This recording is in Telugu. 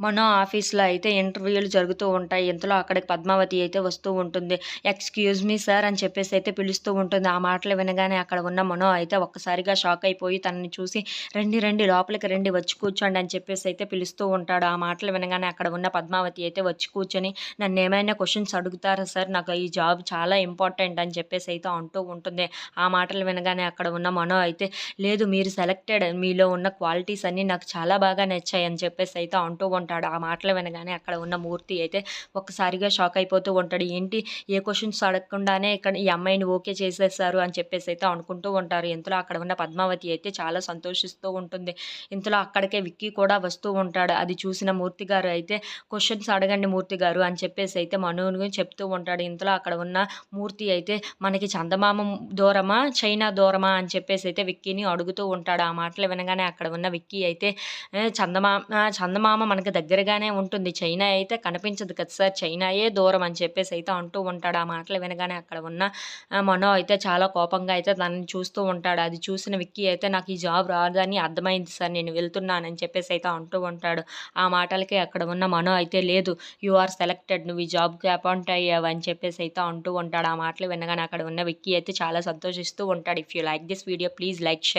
మనో ఆఫీస్లో అయితే ఇంటర్వ్యూలు జరుగుతూ ఉంటాయి. ఇంతలో అక్కడికి పద్మావతి అయితే వస్తూ ఉంటుంది. ఎక్స్క్యూజ్ మీ సార్ అని చెప్పేసి అయితే పిలుస్తూ ఉంటుంది. ఆ మాటలు వినగానే అక్కడ ఉన్న మనో అయితే ఒక్కసారిగా షాక్ అయిపోయి తనని చూసి రండి రండి లోపలికి రండి వచ్చి కూర్చోండి అని చెప్పేసి అయితే పిలుస్తూ ఉంటాడు. ఆ మాటలు వినగానే అక్కడ ఉన్న పద్మావతి అయితే వచ్చి కూర్చొని నన్ను ఏమైనా క్వశ్చన్స్ అడుగుతారా సార్? నాకు ఈ జాబ్ చాలా ఇంపార్టెంట్ అని చెప్పేసి అయితే అంటూ ఉంటుంది. ఆ మాటలు వినగానే అక్కడ ఉన్న మనో అయితే లేదు మీరు సెలెక్టెడ్. మీలో ఉన్న క్వాలిటీస్ అన్నీ నాకు చాలా బాగా నచ్చాయి అని చెప్పేసి అయితే అంటూ ఉంటాడు. ఆ మాటలు వినగానే అక్కడ ఉన్న మూర్తి అయితే ఒక్కసారిగా షాక్ అయిపోతూ ఉంటాడు. ఏంటి? ఏ క్వశ్చన్స్ అడగకుండానే ఇక్కడ ఈ అమ్మాయిని ఓకే చేసేసారు అని చెప్పేసి అయితే అనుకుంటూ ఉంటారు. ఇంతలో అక్కడ ఉన్న పద్మావతి అయితే చాలా సంతోషిస్తూ ఉంటుంది. ఇంతలో అక్కడికే విక్కీ కూడా వస్తూ ఉంటాడు. అది చూసిన మూర్తి గారు అయితే క్వశ్చన్స్ అడగండి మూర్తి గారు అని చెప్పేసి అయితే మనుని చెప్తూ ఉంటాడు. ఇంతలో అక్కడ ఉన్న మూర్తి అయితే మనకి చందమామ దూరమా చైనా దూరమా అని చెప్పేసి అయితే విక్కీని అడుగుతూ ఉంటాడు. ఆ మాటలు వినగానే అక్కడ ఉన్న విక్కీ అయితే చందమామ చందమామ మనకి దగ్గరగానే ఉంటుంది. చైనా అయితే కనిపించదు కదా సార్. చైనాయే దూరం అని చెప్పేసి అయితే అంటూ ఉంటాడు. ఆ మాటలు వినగానే అక్కడ ఉన్న ఆ, మనో అయితే చాలా కోపంగా అయితే తనని చూస్తూ ఉంటాడు. అది చూసిన విక్కీ అయితే నాకు ఈ జాబ్ రాదని అర్థమైంది సార్. నేను వెళ్తున్నానని చెప్పేసి అయితే అంటూ ఉంటాడు. ఆ మాటలకి అక్కడ ఉన్న మనో అయితే లేదు. You are selected. నువ్వు ఈ జాబ్కి అపాయింట్ అయ్యావు అని చెప్పేసి అయితే అంటూ ఉంటాడు. ఆ మాటలు వినగానే అక్కడ ఉన్న విక్కీ అయితే చాలా సంతోషిస్తూ ఉంటాడు. If you like this video please like share